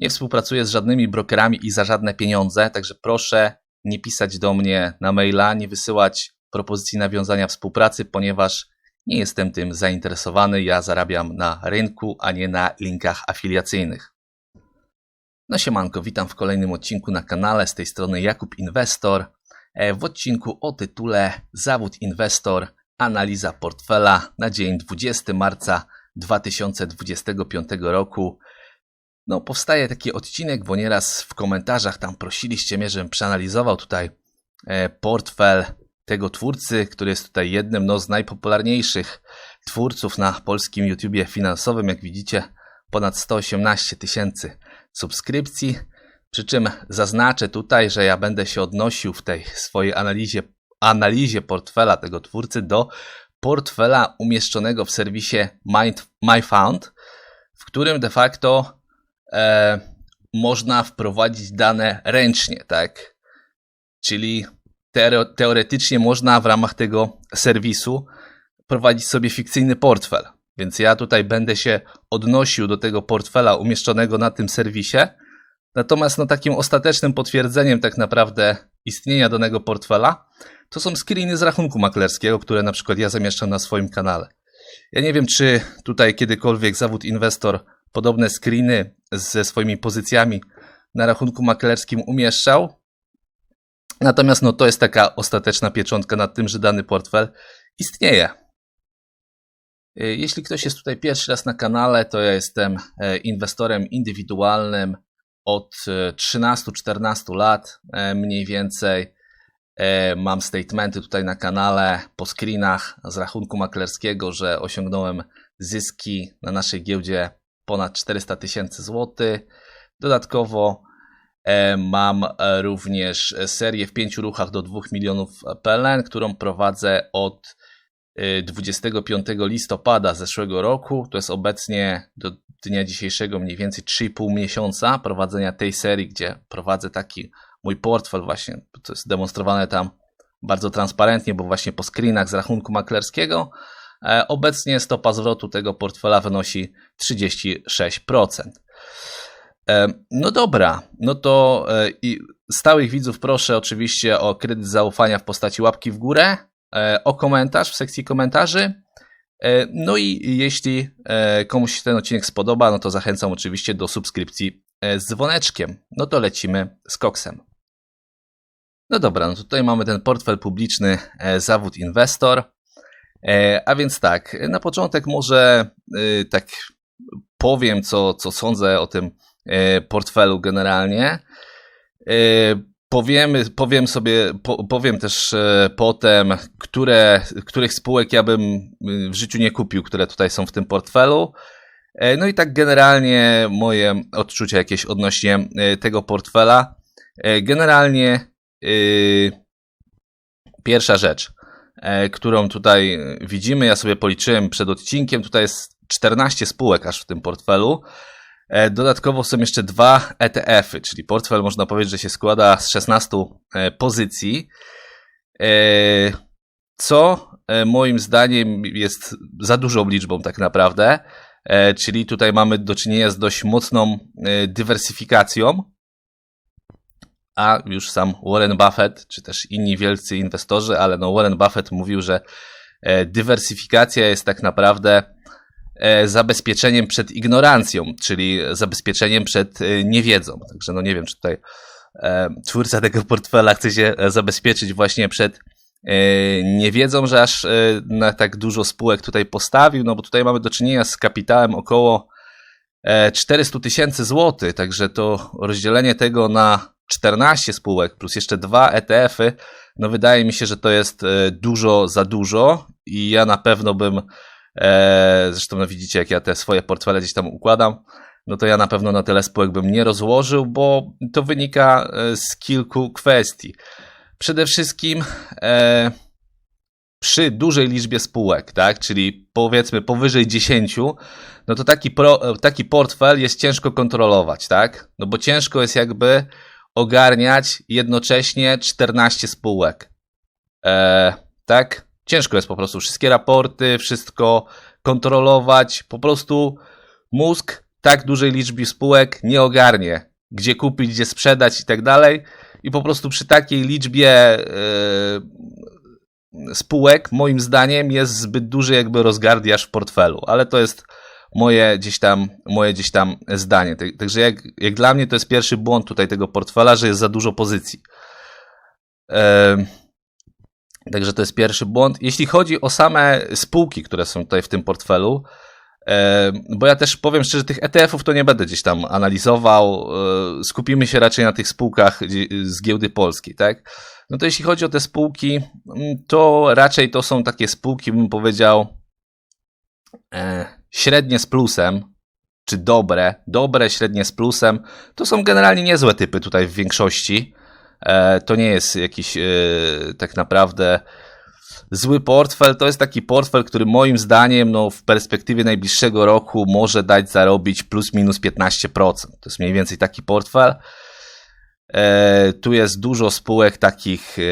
Nie współpracuję z żadnymi brokerami i za żadne pieniądze, także proszę nie pisać do mnie na maila, nie wysyłać propozycji nawiązania współpracy, ponieważ nie jestem tym zainteresowany. Ja zarabiam na rynku, a nie na linkach afiliacyjnych. No siemanko, witam w kolejnym odcinku na kanale. Z tej strony Jakub Inwestor. E, W odcinku o tytule Zawód Inwestor, analiza portfela na dzień 20 marca 2025 roku. No, powstaje taki odcinek, bo nieraz w komentarzach tam prosiliście mnie, żebym przeanalizował tutaj e, portfel tego twórcy, który jest tutaj jednym no, z najpopularniejszych twórców na polskim YouTubie finansowym. Jak widzicie, ponad 118 tysięcy subskrypcji. Przy czym zaznaczę tutaj, że ja będę się odnosił w tej swojej analizie, analizie portfela tego twórcy do portfela umieszczonego w serwisie MyFound, w którym de facto e, można wprowadzić dane ręcznie, tak? Czyli teore- teoretycznie można w ramach tego serwisu prowadzić sobie fikcyjny portfel. Więc ja tutaj będę się odnosił do tego portfela umieszczonego na tym serwisie. Natomiast no, takim ostatecznym potwierdzeniem tak naprawdę istnienia danego portfela to są screeny z rachunku maklerskiego, które na przykład ja zamieszczam na swoim kanale. Ja nie wiem, czy tutaj kiedykolwiek zawód inwestor podobne screeny ze swoimi pozycjami na rachunku maklerskim umieszczał. Natomiast no, to jest taka ostateczna pieczątka nad tym, że dany portfel istnieje. Y, Jeśli ktoś jest tutaj pierwszy raz na kanale, to ja jestem e, inwestorem indywidualnym od e, 13-14 lat e, mniej więcej. E, Mam statementy tutaj na kanale po screenach z rachunku maklerskiego, że osiągnąłem zyski na naszej giełdzie ponad 400 tysięcy złotych. Dodatkowo e, mam e, również serię w pięciu ruchach do 2 milionów PLN, którą prowadzę od e, 25 listopada zeszłego roku. To jest obecnie do dnia dzisiejszego mniej więcej 3,5 miesiąca prowadzenia tej serii, gdzie prowadzę taki mój portfel właśnie. To jest demonstrowane tam bardzo transparentnie, bo właśnie po screenach z rachunku maklerskiego E, Obecnie stopa zwrotu tego portfela wynosi 36%. E, No dobra, no to e, stałych widzów proszę oczywiście o kredyt zaufania w postaci łapki w górę, e, o komentarz w sekcji komentarzy. E, No i jeśli e, komuś ten odcinek spodoba, no to zachęcam oczywiście do subskrypcji e, z dzwoneczkiem. No to lecimy z koksem. No dobra, no tutaj mamy ten portfel publiczny e, Zawód Inwestor. E, A więc tak, na początek może e, tak powiem, co, co sądzę o tym e, portfelu generalnie. Powiemy, powiem sobie, po, powiem też potem, które, których spółek ja bym w życiu nie kupił, które tutaj są w tym portfelu. No i tak generalnie moje odczucia jakieś odnośnie tego portfela. Generalnie y, pierwsza rzecz którą tutaj widzimy. Ja sobie policzyłem przed odcinkiem. Tutaj jest 14 spółek aż w tym portfelu. E, Dodatkowo są jeszcze dwa ETF-y, czyli portfel można powiedzieć, że się składa z 16 e, pozycji. E, Co e, moim zdaniem jest za dużą liczbą tak naprawdę. E, Czyli tutaj mamy do czynienia z dość mocną e, dywersyfikacją a już sam Warren Buffett, czy też inni wielcy inwestorzy, ale no Warren Buffett mówił, że e, dywersyfikacja jest tak naprawdę e, zabezpieczeniem przed ignorancją, czyli zabezpieczeniem przed e, niewiedzą. Także no nie wiem, czy tutaj twórca tego portfela chce się zabezpieczyć właśnie przed niewiedzą, że aż na tak dużo spółek tutaj postawił, no bo tutaj mamy do czynienia z kapitałem około e, 400 tysięcy złotych, także to rozdzielenie tego na 14 spółek plus jeszcze dwa ETF-y, no wydaje mi się, że to jest e, dużo za dużo i ja na pewno bym, e, zresztą no widzicie jak ja te swoje portfele gdzieś tam układam, no to ja na pewno na tyle spółek bym nie rozłożył, bo to wynika e, z kilku kwestii. Przede wszystkim e, przy dużej liczbie spółek, tak, czyli powiedzmy powyżej 10, no to taki, pro, taki portfel jest ciężko kontrolować, tak? No bo ciężko jest jakby ogarniać jednocześnie 14 spółek. E, tak? Ciężko jest po prostu wszystkie raporty, wszystko kontrolować. Po prostu mózg tak dużej liczby spółek nie ogarnie, gdzie kupić, gdzie sprzedać i tak dalej. I po prostu przy takiej liczbie e, spółek, moim zdaniem, jest zbyt duży jakby rozgardiaż w portfelu, ale to jest moje gdzieś tam, moje gdzieś tam zdanie. Także jak, jak dla mnie to jest pierwszy błąd tutaj tego portfela, że jest za dużo pozycji. Także to jest pierwszy błąd. Jeśli chodzi o same spółki, które są tutaj w tym portfelu, bo ja też powiem szczerze, tych ETF-ów to nie będę gdzieś tam analizował. E, skupimy się raczej na tych spółkach z giełdy polskiej, tak? No to jeśli chodzi o te spółki, mm, to raczej to są takie spółki, bym powiedział, e, średnie z plusem, czy dobre, dobre, średnie z plusem. To są generalnie niezłe typy tutaj w większości. E, to nie jest jakiś tak naprawdę zły portfel. To jest taki portfel, który moim zdaniem no, w perspektywie najbliższego roku może dać zarobić plus minus 15%. To jest mniej więcej taki portfel. E, tu jest dużo spółek takich e,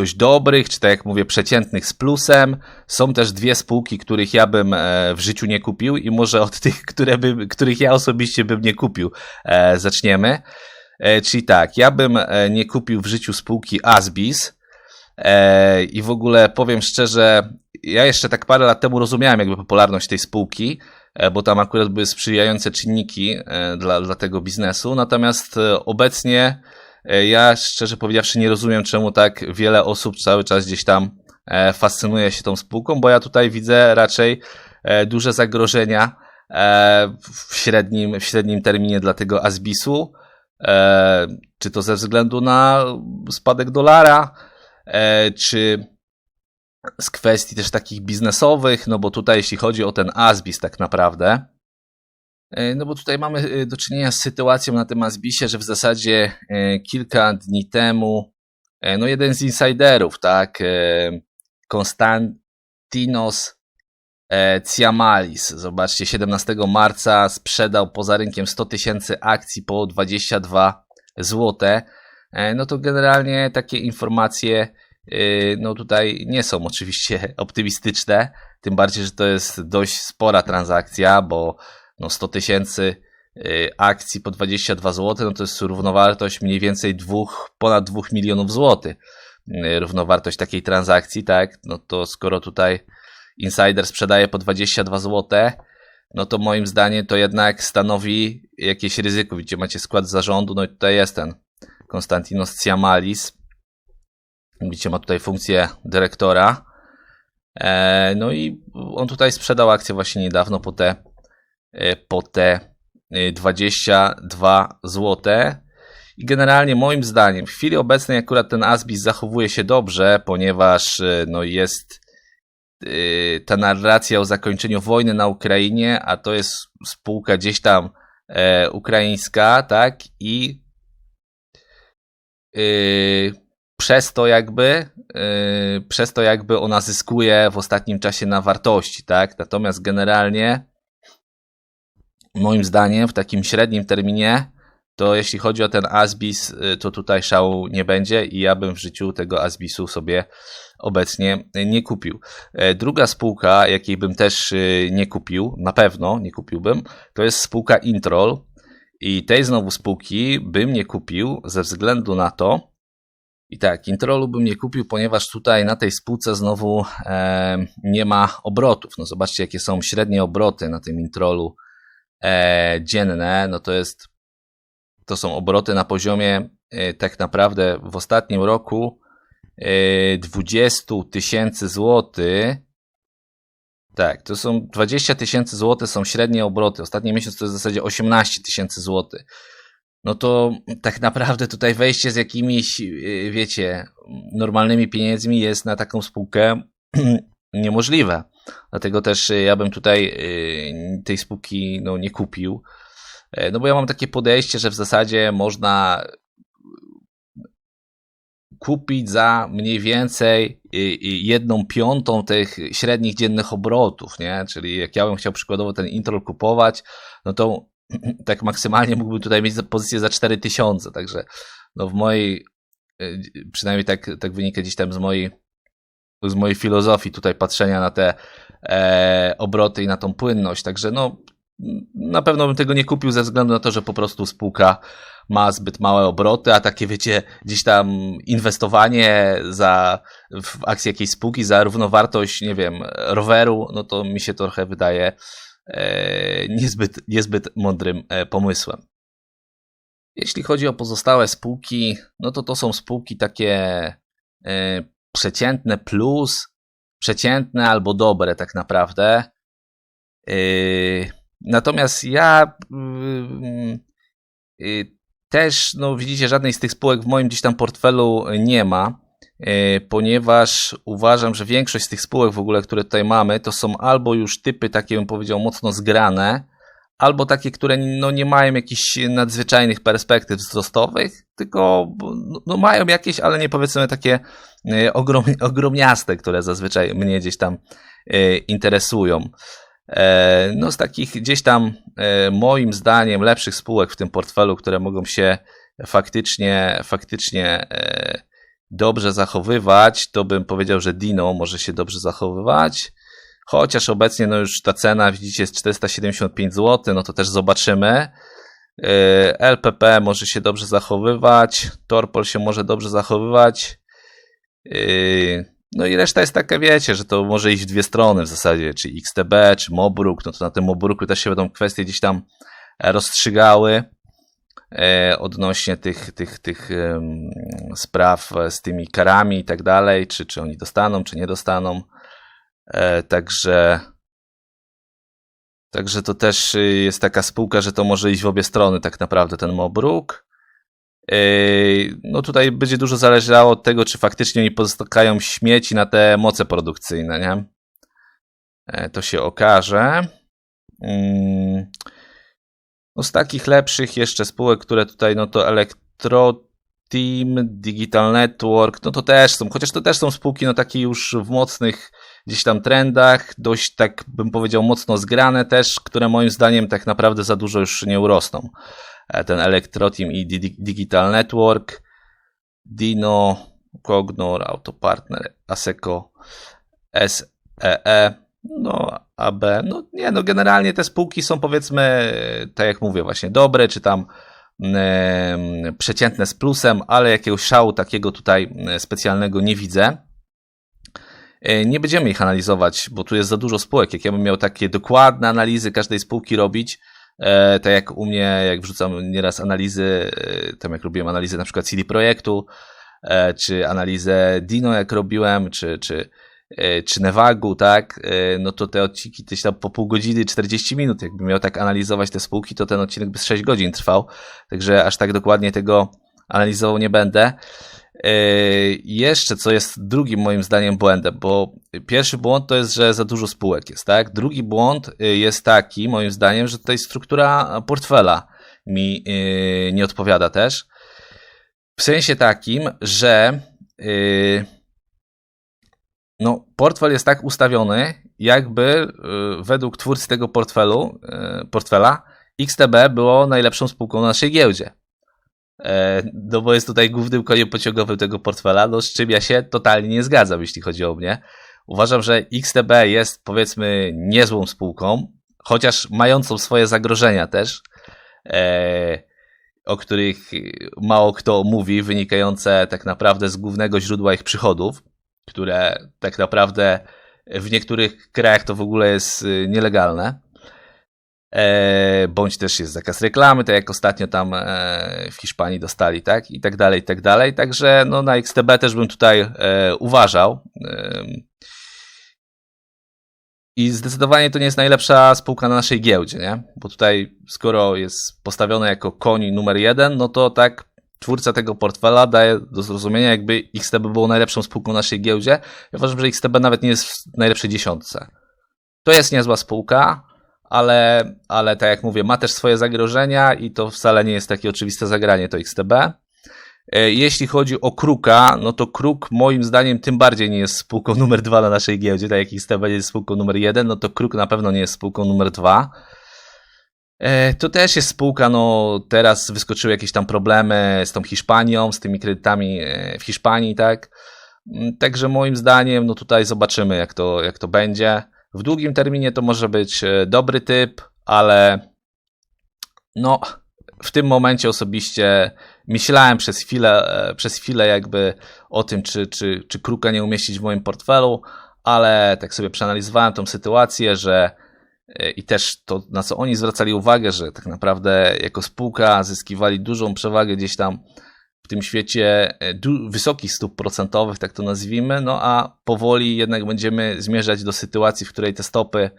dość dobrych, czy tak jak mówię, przeciętnych z plusem. Są też dwie spółki, których ja bym e, w życiu nie kupił i może od tych, które by, których ja osobiście bym nie kupił, e, zaczniemy. E, czyli tak, ja bym nie kupił w życiu spółki Asbis, I w ogóle powiem szczerze, ja jeszcze tak parę lat temu rozumiałem jakby popularność tej spółki, bo tam akurat były sprzyjające czynniki dla, dla tego biznesu. Natomiast obecnie ja szczerze powiedziawszy nie rozumiem, czemu tak wiele osób cały czas gdzieś tam fascynuje się tą spółką, bo ja tutaj widzę raczej duże zagrożenia w średnim, w średnim terminie dla tego Asbisu. Czy to ze względu na spadek dolara, E, czy z kwestii też takich biznesowych, no bo tutaj jeśli chodzi o ten Asbis tak naprawdę, e, no bo tutaj mamy e, do czynienia z sytuacją na tym Asbisie, że w zasadzie kilka dni temu, no jeden z insiderów, tak, Konstantinos Ciamalis, zobaczcie, 17 marca sprzedał poza rynkiem 100 tysięcy akcji po 22 złote. E, no to generalnie takie informacje e, no tutaj nie są oczywiście optymistyczne, tym bardziej, że to jest dość spora transakcja, bo no 100 tysięcy e, akcji po 22 zł, no to jest równowartość mniej więcej dwóch, ponad 2 milionów złotych. Równowartość takiej transakcji, tak? No to skoro tutaj insider sprzedaje po 22 zł, no to moim zdaniem to jednak stanowi jakieś ryzyko. Widzicie, macie skład zarządu, no i tutaj jest ten Konstantinos Tsiamalis. Widzicie, ma tutaj funkcję dyrektora. E, no i on tutaj sprzedał akcję właśnie niedawno po te, po te 22 e, zł. I generalnie moim zdaniem w chwili obecnej akurat ten Asbis zachowuje się dobrze, ponieważ no jest ta narracja o zakończeniu wojny na Ukrainie, a to jest spółka gdzieś tam ukraińska, tak? I przez to jakby, przez to jakby ona zyskuje w ostatnim czasie na wartości, tak? Natomiast generalnie moim zdaniem w takim średnim terminie to jeśli chodzi o ten Asbis, yy, to tutaj szału nie będzie i ja bym w życiu tego Asbisu sobie obecnie nie kupił. Druga spółka, jakiej bym też nie kupił, na pewno nie kupiłbym, to jest spółka Introl. I tej znowu spółki bym nie kupił ze względu na to, i tak, Introlu bym nie kupił, ponieważ tutaj na tej spółce znowu e, nie ma obrotów. No zobaczcie, jakie są średnie obroty na tym Introlu e, dzienne. No to jest, to są obroty na poziomie e, tak naprawdę w ostatnim roku e, 20 tysięcy złotych tak, to są 20 tysięcy złotych są średnie obroty. Ostatni miesiąc to jest w zasadzie 18 tysięcy złotych. No to tak naprawdę tutaj wejście z jakimiś, y, wiecie, normalnymi pieniędzmi jest na taką spółkę niemożliwe. Dlatego też y, ja bym tutaj y, tej spółki no, nie kupił. E, No bo ja mam takie podejście, że w zasadzie można kupić za mniej więcej y, jedną piątą tych średnich dziennych obrotów, nie? Czyli jak ja bym chciał przykładowo ten Introl kupować, no to tak maksymalnie mógłbym tutaj mieć pozycję za 4000, także no w mojej, przynajmniej tak, tak wynika gdzieś tam z mojej, z mojej filozofii tutaj patrzenia na te e, obroty i na tą płynność, także no na pewno bym tego nie kupił ze względu na to, że po prostu spółka ma zbyt małe obroty, a takie wiecie, gdzieś tam inwestowanie za, w akcję jakiejś spółki za równowartość, nie wiem, roweru, no to mi się trochę wydaje e, niezbyt, niezbyt mądrym e, pomysłem. Jeśli chodzi o pozostałe spółki, no to to są spółki takie e, przeciętne plus, przeciętne albo dobre tak naprawdę. Yy, Natomiast ja yy, yy, też, no widzicie, żadnej z tych spółek w moim gdzieś tam portfelu nie ma, ponieważ uważam, że większość z tych spółek w ogóle, które tutaj mamy, to są albo już typy takie, bym powiedział, mocno zgrane, albo takie, które no, nie mają jakichś nadzwyczajnych perspektyw wzrostowych, tylko no, no, mają jakieś, ale nie powiedzmy takie yy, ogrom, ogromniaste, które zazwyczaj mnie gdzieś tam yy, interesują. E, No z takich gdzieś tam e, moim zdaniem lepszych spółek w tym portfelu, które mogą się faktycznie, faktycznie e, dobrze zachowywać, to bym powiedział, że Dino może się dobrze zachowywać. Chociaż obecnie no już ta cena widzicie jest 475 zł, no to też zobaczymy. E, LPP może się dobrze zachowywać, Torpol się może dobrze zachowywać. E, no i reszta jest taka, wiecie, że to może iść w dwie strony w zasadzie, czy XTB, czy Mobruk, no to na tym Mobruku też się będą kwestie gdzieś tam rozstrzygały e, odnośnie tych, tych, tych spraw z tymi karami i tak dalej, czy, czy oni dostaną, czy nie dostaną. E, Także Także to też y, jest taka spółka, że to może iść w obie strony tak naprawdę ten Mobruk. Yy, No tutaj będzie dużo zależało od tego, czy faktycznie oni pozostają śmieci na te moce produkcyjne, nie? E, To się okaże. Mm. No z takich lepszych jeszcze spółek, które tutaj, no to Electro Team, Digital Network, no to też są, chociaż to też są spółki, no takie już w mocnych gdzieś tam trendach, dość tak bym powiedział mocno zgrane też, które moim zdaniem tak naprawdę za dużo już nie urosną e, ten Electroteam i Di- Digital Network, Dino, Cognor, Autopartner, Aseco, SEE, no AB, no nie, no generalnie te spółki są powiedzmy, e, tak jak mówię właśnie, dobre, czy tam em, przeciętne z plusem, ale jakiegoś szału takiego tutaj e, specjalnego nie widzę. E, Nie będziemy ich analizować, bo tu jest za dużo spółek. Jak ja bym miał takie dokładne analizy każdej spółki robić, e, tak jak u mnie, jak wrzucam nieraz analizy, e, tam jak robiłem analizę na przykład CD Projektu, czy analizę Dino jak robiłem, czy, czy, czy Nevagu, tak, no to te odcinki gdzieś tam po pół godziny, 40 minut, jakbym miał tak analizować te spółki, to ten odcinek by z 6 godzin trwał, także aż tak dokładnie tego analizował nie będę. Yy, Jeszcze co jest drugim moim zdaniem błędem, bo pierwszy błąd to jest, że za dużo spółek jest, tak? Drugi błąd yy, jest taki, moim zdaniem, że tutaj struktura portfela mi yy, nie odpowiada też. W sensie takim, że no, portfel jest tak ustawiony, jakby według twórcy tego portfelu, portfela XTB było najlepszą spółką na naszej giełdzie. E, No bo jest tutaj głównym koniem pociągowym tego portfela, no z czym ja się totalnie nie zgadzam, jeśli chodzi o mnie. Uważam, że XTB jest powiedzmy niezłą spółką, chociaż mającą swoje zagrożenia też, e, o których mało kto mówi, wynikające tak naprawdę z głównego źródła ich przychodów, które tak naprawdę w niektórych krajach to w ogóle jest y, nielegalne. E, bądź też jest zakaz reklamy, tak jak ostatnio tam e, w Hiszpanii dostali, tak? I tak dalej, i tak dalej. Także no, na XTB też bym tutaj e, uważał. I zdecydowanie to nie jest najlepsza spółka na naszej giełdzie, nie? Bo tutaj, skoro jest postawione jako koń numer jeden, no to tak twórca tego portfela daje do zrozumienia, jakby XTB było najlepszą spółką na naszej giełdzie. Ja uważam, że XTB nawet nie jest w najlepszej dziesiątce. To jest niezła spółka, ale, ale tak jak mówię, ma też swoje zagrożenia i to wcale nie jest takie oczywiste zagranie to XTB. E, jeśli chodzi o Kruka, no to Kruk moim zdaniem tym bardziej nie jest spółką numer dwa na naszej giełdzie, tak jak XTB jest spółką numer jeden, no to Kruk na pewno nie jest spółką numer dwa. E, to też jest spółka, no teraz wyskoczyły jakieś tam problemy z tą Hiszpanią, z tymi kredytami e, w Hiszpanii, tak. Mm, także moim zdaniem, no tutaj zobaczymy jak to, jak to będzie. W długim terminie to może być dobry typ, ale no w tym momencie osobiście myślałem przez chwilę, e, przez chwilę jakby o tym, czy, czy, czy Kruka nie umieścić w moim portfelu, ale tak sobie przeanalizowałem tą sytuację, że e, i też to, na co oni zwracali uwagę, że tak naprawdę jako spółka zyskiwali dużą przewagę gdzieś tam tym świecie e, wysokich stóp procentowych, tak to nazwijmy, no a powoli jednak będziemy zmierzać do sytuacji, w której te stopy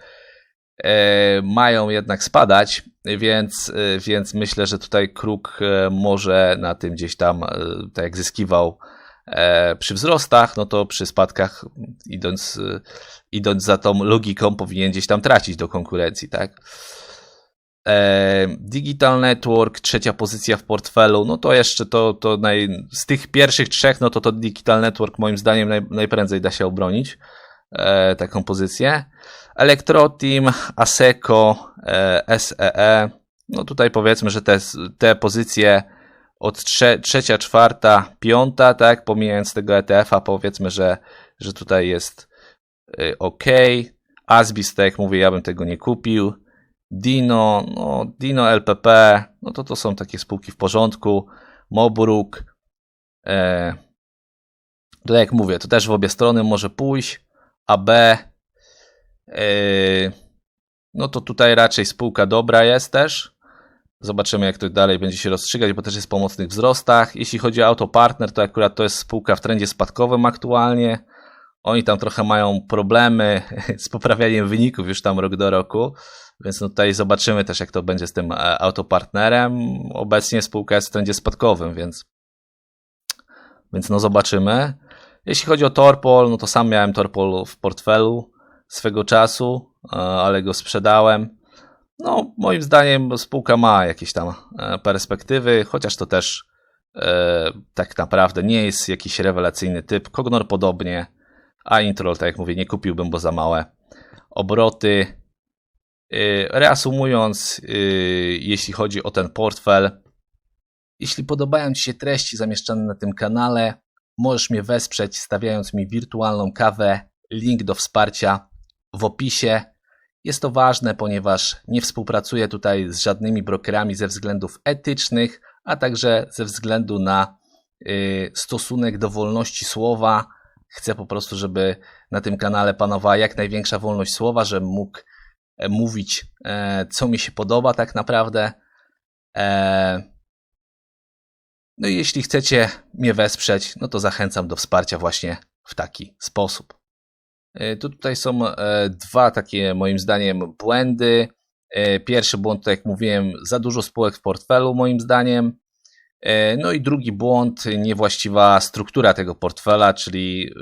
E, mają jednak spadać, więc, e, więc myślę, że tutaj Kruk może na tym gdzieś tam, tak jak zyskiwał przy wzrostach, no to przy spadkach, idąc, idąc za tą logiką, powinien gdzieś tam tracić do konkurencji, tak? Digital Network, trzecia pozycja w portfelu, no to jeszcze to, to naj, z tych pierwszych trzech, no to to Digital Network moim zdaniem naj, najprędzej da się obronić taką pozycję. Electroteam, ASECO, SEE. E. No tutaj powiedzmy, że te, te pozycje od trze, trzecia, czwarta, piąta, tak, pomijając tego ETF-a, powiedzmy, że, że tutaj jest y, ok. Asbis, tak jak mówię, ja bym tego nie kupił. Dino, no Dino LPP, no to to są takie spółki w porządku. Mobruk, e, to jak mówię, to też w obie strony może pójść. AB, Yy, no to tutaj raczej spółka dobra jest też. Zobaczymy, jak to dalej będzie się rozstrzygać, bo też jest w pomocnych wzrostach. Jeśli chodzi o Autopartner, to akurat to jest spółka w trendzie spadkowym aktualnie. Oni tam trochę mają problemy z poprawianiem wyników już tam rok do roku, więc no tutaj zobaczymy też, jak to będzie z tym e, Autopartnerem. Obecnie spółka jest w trendzie spadkowym, więc, więc no zobaczymy. Jeśli chodzi o Torpol, no to sam miałem Torpol w portfelu swego czasu, e, ale go sprzedałem. No, moim zdaniem spółka ma jakieś tam e, perspektywy, chociaż to też e, tak naprawdę nie jest jakiś rewelacyjny typ. Kognor podobnie, a Introl, tak jak mówię, nie kupiłbym, bo za małe obroty. Reasumując, jeśli chodzi o ten portfel, jeśli podobają Ci się treści zamieszczane na tym kanale, możesz mnie wesprzeć stawiając mi wirtualną kawę. Link do wsparcia w opisie. Jest to ważne, ponieważ nie współpracuję tutaj z żadnymi brokerami ze względów etycznych, a także ze względu na y, stosunek do wolności słowa. Chcę po prostu, żeby na tym kanale panowała jak największa wolność słowa, żebym mógł mówić, e, co mi się podoba tak naprawdę. E, no i jeśli chcecie mnie wesprzeć, no to zachęcam do wsparcia właśnie w taki sposób. E, tutaj są e, dwa takie moim zdaniem błędy. E, pierwszy błąd, tak jak mówiłem, za dużo spółek w portfelu moim zdaniem. No i drugi błąd, niewłaściwa struktura tego portfela, czyli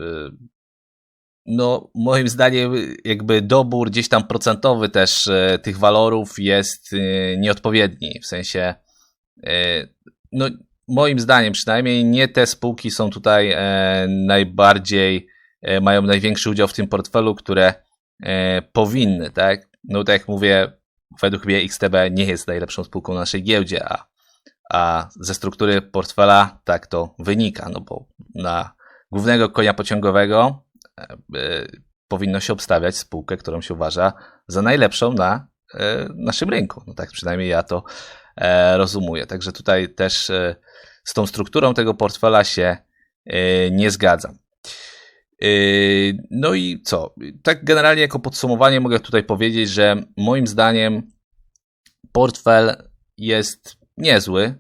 no moim zdaniem jakby dobór gdzieś tam procentowy też tych walorów jest nieodpowiedni. W sensie no moim zdaniem przynajmniej nie te spółki są tutaj najbardziej E, mają największy udział w tym portfelu, które e, powinny, tak? No tak jak mówię, według mnie XTB nie jest najlepszą spółką na naszej giełdzie, a, a ze struktury portfela tak to wynika, no bo na głównego konia pociągowego e, powinno się obstawiać spółkę, którą się uważa za najlepszą na naszym rynku. No tak przynajmniej ja to rozumuję. Także tutaj też z tą strukturą tego portfela się nie zgadzam. No i co? Tak generalnie jako podsumowanie mogę tutaj powiedzieć, że moim zdaniem portfel jest niezły,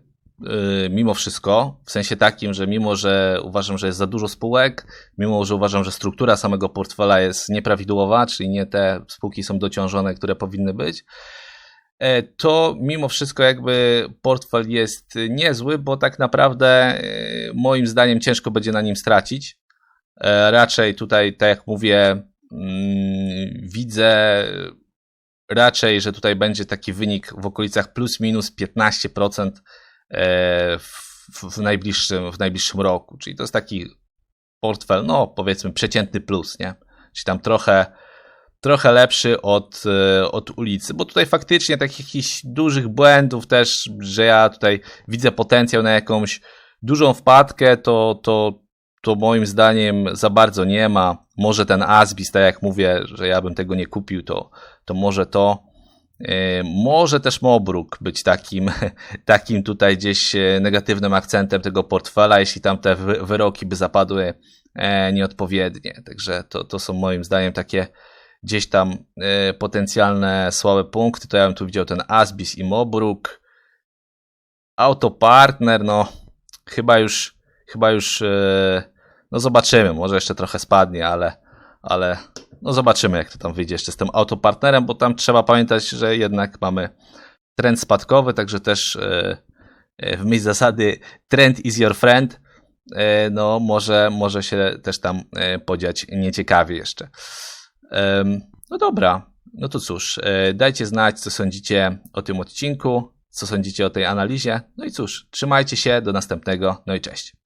mimo wszystko, w sensie takim, że mimo, że uważam, że jest za dużo spółek, mimo, że uważam, że struktura samego portfela jest nieprawidłowa, czyli nie te spółki są dociążone, które powinny być, e, to mimo wszystko jakby portfel jest niezły, bo tak naprawdę e, moim zdaniem ciężko będzie na nim stracić. Raczej tutaj, tak jak mówię, mm, widzę raczej, że tutaj będzie taki wynik w okolicach plus minus 15% e, w, w, najbliższym, w najbliższym roku. Czyli to jest taki portfel, no powiedzmy przeciętny plus, nie? Czyli tam trochę, trochę lepszy od, e, od ulicy, bo tutaj faktycznie takich jakichś dużych błędów też, że ja tutaj widzę potencjał na jakąś dużą wpadkę, to, to, to moim zdaniem za bardzo nie ma. Może ten Asbis, tak jak mówię, że ja bym tego nie kupił, to, to może to. E, Może też Mobruk być takim, takim tutaj gdzieś e, negatywnym akcentem tego portfela, jeśli tam te wy- wyroki by zapadły e, nieodpowiednie. Także to, to są moim zdaniem takie gdzieś tam potencjalne słabe punkty. To ja bym tu widział ten Asbis i Mobruk. Autopartner, no chyba już, chyba już, no zobaczymy, może jeszcze trochę spadnie, ale, ale no zobaczymy jak to tam wyjdzie jeszcze z tym autopartnerem, bo tam trzeba pamiętać, że jednak mamy trend spadkowy, także też e, e, w myśl zasady trend is your friend, e, no może, może się też tam podziać nieciekawie jeszcze. No dobra, no to cóż, dajcie znać, co sądzicie o tym odcinku, co sądzicie o tej analizie. No i cóż, trzymajcie się, do następnego, no i cześć.